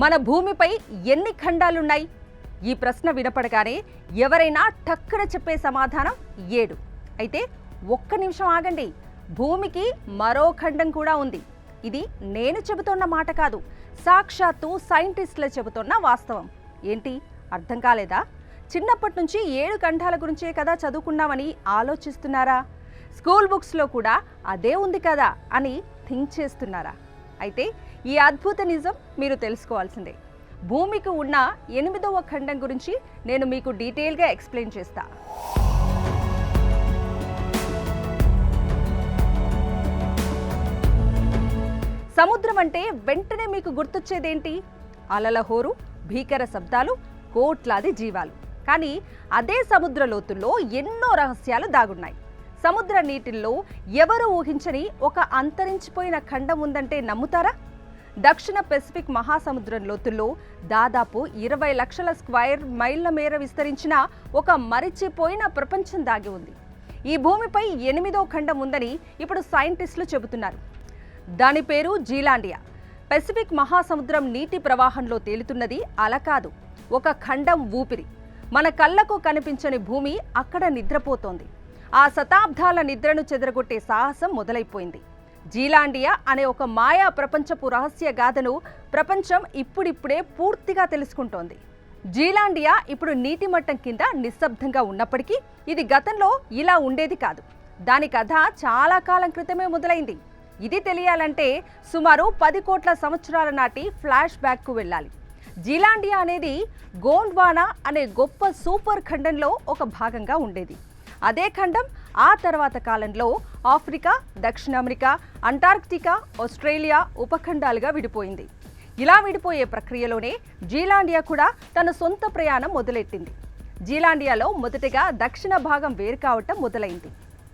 మన భూమిపై ఎన్ని ఖండాలున్నాయి? ఈ ప్రశ్న వినపడగానే ఎవరైనా టక్కున చెప్పే సమాధానం ఏడు. అయితే ఒక్క నిమిషం ఆగండి. భూమికి మరో ఖండం కూడా ఉంది. ఇది నేను చెబుతున్న మాట కాదు. సాక్షాత్తు సైంటిస్టులు చెబుతున్న వాస్తవం. ఏంటి? అర్థం కాలేదా? చిన్నప్పటి నుంచి ఏడు ఖండాల గురించే కదా చదువుకున్నామని ఆలోచిస్తున్నారా? స్కూల్ బుక్స్లో కూడా అదే ఉంది కదా అని థింక్ చేస్తున్నారా? అయితే ఈ అద్భుత నిజం మీరు తెలుసుకోవాల్సిందే. భూమికి ఉన్న ఎనిమిదవ ఖండం గురించి నేను మీకు డీటెయిల్గా ఎక్స్ప్లెయిన్ చేస్తా. సముద్రం అంటే వెంటనే మీకు గుర్తొచ్చేదేంటి? అలల హోరు భీకర శబ్దాలు కోట్లాది జీవాలు. కానీ అదే సముద్ర లోతుల్లో ఎన్నో రహస్యాలు దాగున్నాయి. సముద్ర నీటిల్లో ఎవరు ఊహించని ఒక అంతరించిపోయిన ఖండం ఉందంటే నమ్ముతారా? దక్షిణ పెసిఫిక్ మహాసముద్రం లోతుల్లో దాదాపు ఇరవై లక్షల స్క్వైర్ మైళ్ళ మేర విస్తరించిన ఒక మరిచిపోయిన ప్రపంచం దాగి ఉంది. ఈ భూమిపై ఎనిమిదో ఖండం ఉందని ఇప్పుడు సైంటిస్టులు చెబుతున్నారు. దాని పేరు జీలాండియా. పెసిఫిక్ మహాసముద్రం నీటి ప్రవాహంలో తేలుతున్నది అల కాదు ఒక ఖండం ఊపిరి. మన కళ్ళకు కనిపించని భూమి అక్కడ నిద్రపోతోంది. ఆ శతాబ్దాల నిద్రను చెదరగొట్టే సాహసం మొదలైపోయింది. జీలాండియా అనే ఒక మాయా ప్రపంచపు రహస్య గాథను ప్రపంచం ఇప్పుడిప్పుడే పూర్తిగా తెలుసుకుంటోంది. జీలాండియా ఇప్పుడు నీటి మట్టం కింద నిశ్శబ్దంగా ఉన్నప్పటికీ ఇది గతంలో ఇలా ఉండేది కాదు. దాని కథ చాలా కాలం క్రితమే మొదలైంది. ఇది తెలియాలంటే సుమారు పది కోట్ల సంవత్సరాల నాటి ఫ్లాష్ బ్యాక్కు వెళ్ళాలి. జీలాండియా అనేది గోండ్వానా అనే గొప్ప సూపర్ ఖండంలో ఒక భాగంగా ఉండేది. అదే ఖండం ఆ తర్వాత కాలంలో ఆఫ్రికా దక్షిణ అమెరికా అంటార్క్టికా ఆస్ట్రేలియా ఉపఖండాలుగా విడిపోయింది. ఇలా విడిపోయే ప్రక్రియలోనే జీలాండియా కూడా తన సొంత ప్రయాణం మొదలెట్టింది. జీలాండియాలో మొదటగా దక్షిణ భాగం వేరు కావటం మొదలైంది.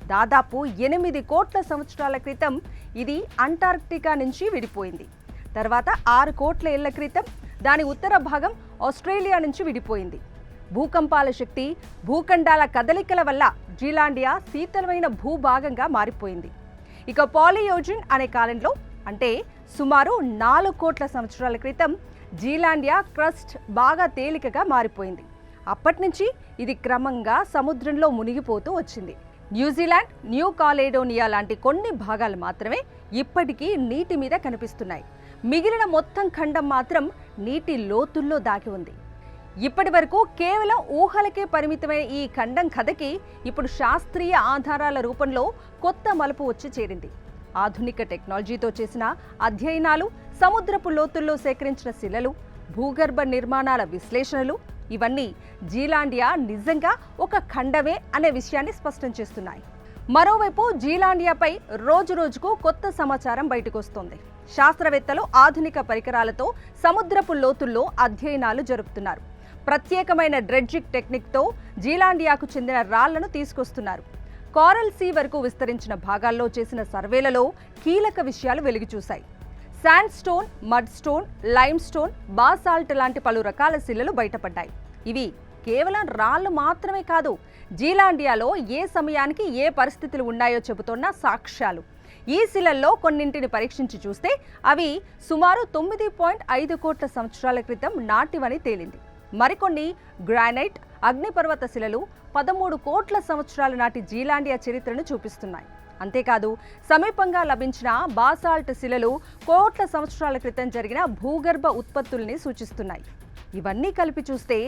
దాదాపు ఎనిమిది కోట్ల సంవత్సరాల క్రితం ఇది అంటార్క్టికా నుంచి విడిపోయింది. తర్వాత ఆరు కోట్ల ఏళ్ళ క్రితం దాని ఉత్తర భాగం ఆస్ట్రేలియా నుంచి విడిపోయింది. భూకంపాల శక్తి భూఖండాల కదలికల వల్ల జీలాండియా శీతలమైన భూభాగంగా మారిపోయింది. ఇక పాలియోజిన్ అనే కాలంలో అంటే సుమారు నాలుగు కోట్ల సంవత్సరాల క్రితం జీలాండియా క్రస్ట్ బాగా తేలికగా మారిపోయింది. అప్పటి నుంచి ఇది క్రమంగా సముద్రంలో మునిగిపోతూ వచ్చింది. న్యూజిలాండ్ న్యూ కాలేడోనియా లాంటి కొన్ని భాగాలు మాత్రమే ఇప్పటికీ నీటి మీద కనిపిస్తున్నాయి. మిగిలిన మొత్తం ఖండం మాత్రం నీటి లోతుల్లో దాగి ఉంది. ఇప్పటి వరకు కేవలం ఊహలకే పరిమితమైన ఈ ఖండం కథకి ఇప్పుడు శాస్త్రీయ ఆధారాల రూపంలో కొత్త మలుపు వచ్చి చేరింది. ఆధునిక టెక్నాలజీతో చేసిన అధ్యయనాలు సముద్రపు లోతుల్లో సేకరించిన శిలలు భూగర్భ నిర్మాణాల విశ్లేషణలు ఇవన్నీ జీలాండియా నిజంగా ఒక ఖండమే అనే విషయాన్ని స్పష్టం చేస్తున్నాయి. మరోవైపు జీలాండియాపై రోజు రోజుకు కొత్త సమాచారం బయటకు వస్తోంది శాస్త్రవేత్తలు ఆధునిక పరికరాలతో సముద్రపు లోతుల్లో అధ్యయనాలు జరుపుతున్నారు. ప్రత్యేకమైన డ్రెడ్జిక్ టెక్నిక్తో జీలాండియాకు చెందిన రాళ్ళను తీసుకొస్తున్నారు. కారల్ సీ వరకు విస్తరించిన భాగాల్లో చేసిన సర్వేలలో కీలక విషయాలు వెలుగుచూశాయి. Sandstone mudstone limestone basalt లాంటి పలు రకాల శిలలు బయటపడ్డాయి. ఇవి కేవలం రాళ్ళు మాత్రమే కాదు జీలాండియాలో ఏ సమయానికి ఏ పరిస్థితులు ఉన్నాయో చెబుతున్న సాక్ష్యాలు. ఈ శిలల్లో కొన్నింటిని పరీక్షించి చూస్తే అవి సుమారు తొమ్మిది పాయింట్ ఐదు కోట్ల సంవత్సరాల క్రితం నాటివని తేలింది. మరికొన్ని గ్రానైట్ అగ్నిపర్వత శిలలు పదమూడు కోట్ల సంవత్సరాల నాటి జీలాండియా చరిత్రను చూపిస్తున్నాయి. అంతేకాదు సమీపంగా లభించిన బాసాల్ట్ శిలలు కోట్ల సంవత్సరాల క్రితం జరిగిన భూగర్భ ఉత్పత్తుల్ని సూచిస్తున్నాయి. ఇవన్నీ కలిపి చూస్తే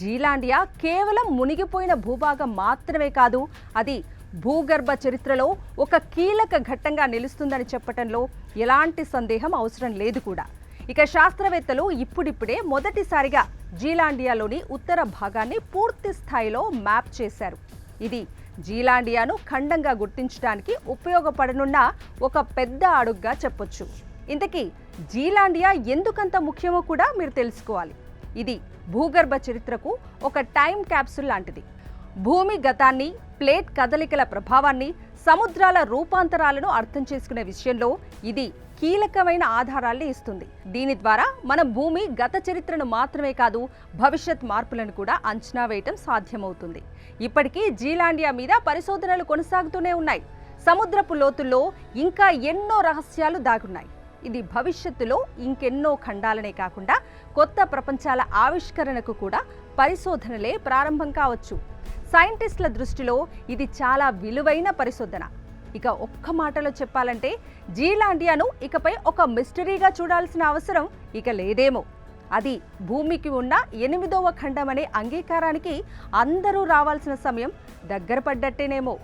జీలాండియా కేవలం మునిగిపోయిన భూభాగం మాత్రమే కాదు అది భూగర్భ చరిత్రలో ఒక కీలక ఘట్టంగా నిలుస్తుందని చెప్పటంలో ఎలాంటి సందేహం అవసరం లేదు కూడా. ఇక శాస్త్రవేత్తలు ఇప్పుడిప్పుడే మొదటిసారిగా జీలాండియాలోని ఉత్తర భాగాన్ని పూర్తి స్థాయిలో మ్యాప్ చేశారు. ఇది జీలాండియాను ఖండంగా గుర్తించడానికి ఉపయోగపడనున్న ఒక పెద్ద అడుగ్గా చెప్పొచ్చు. ఇంతకీ జీలాండియా ఎందుకంత ముఖ్యమో కూడా మీరు తెలుసుకోవాలి. ఇది భూగర్భ చరిత్రకు ఒక టైం క్యాప్సుల్ లాంటిది. భూమి గతాన్ని ప్లేట్ కదలికల ప్రభావాన్ని సముద్రాల రూపాంతరాలను అర్థం చేసుకునే విషయంలో ఇది కీలకమైన ఆధారాల్ని ఇస్తుంది. దీని ద్వారా మనం భూమి గత చరిత్రను మాత్రమే కాదు భవిష్యత్ మార్పులను కూడా అంచనా వేయటం సాధ్యమవుతుంది. ఇప్పటికీ జీలాండియా మీద పరిశోధనలు కొనసాగుతూనే ఉన్నాయి. సముద్రపు లోతుల్లో ఇంకా ఎన్నో రహస్యాలు దాగున్నాయి. ఇది భవిష్యత్తులో ఇంకెన్నో ఖండాలనే కాకుండా కొత్త ప్రపంచాల ఆవిష్కరణకు కూడా పరిశోధనలే ప్రారంభం కావచ్చు. సైంటిస్టుల దృష్టిలో ఇది చాలా విలువైన పరిశోధన. ఇక ఒక్క మాటలో చెప్పాలంటే జీలాండియాను ఇకపై ఒక మిస్టరీగా చూడాల్సిన అవసరం ఇక లేదేమో. అది భూమికి ఉన్న ఎనిమిదవ ఖండం అనే అంగీకారానికి అందరూ రావాల్సిన సమయం దగ్గర పడ్డట్టేనేమో.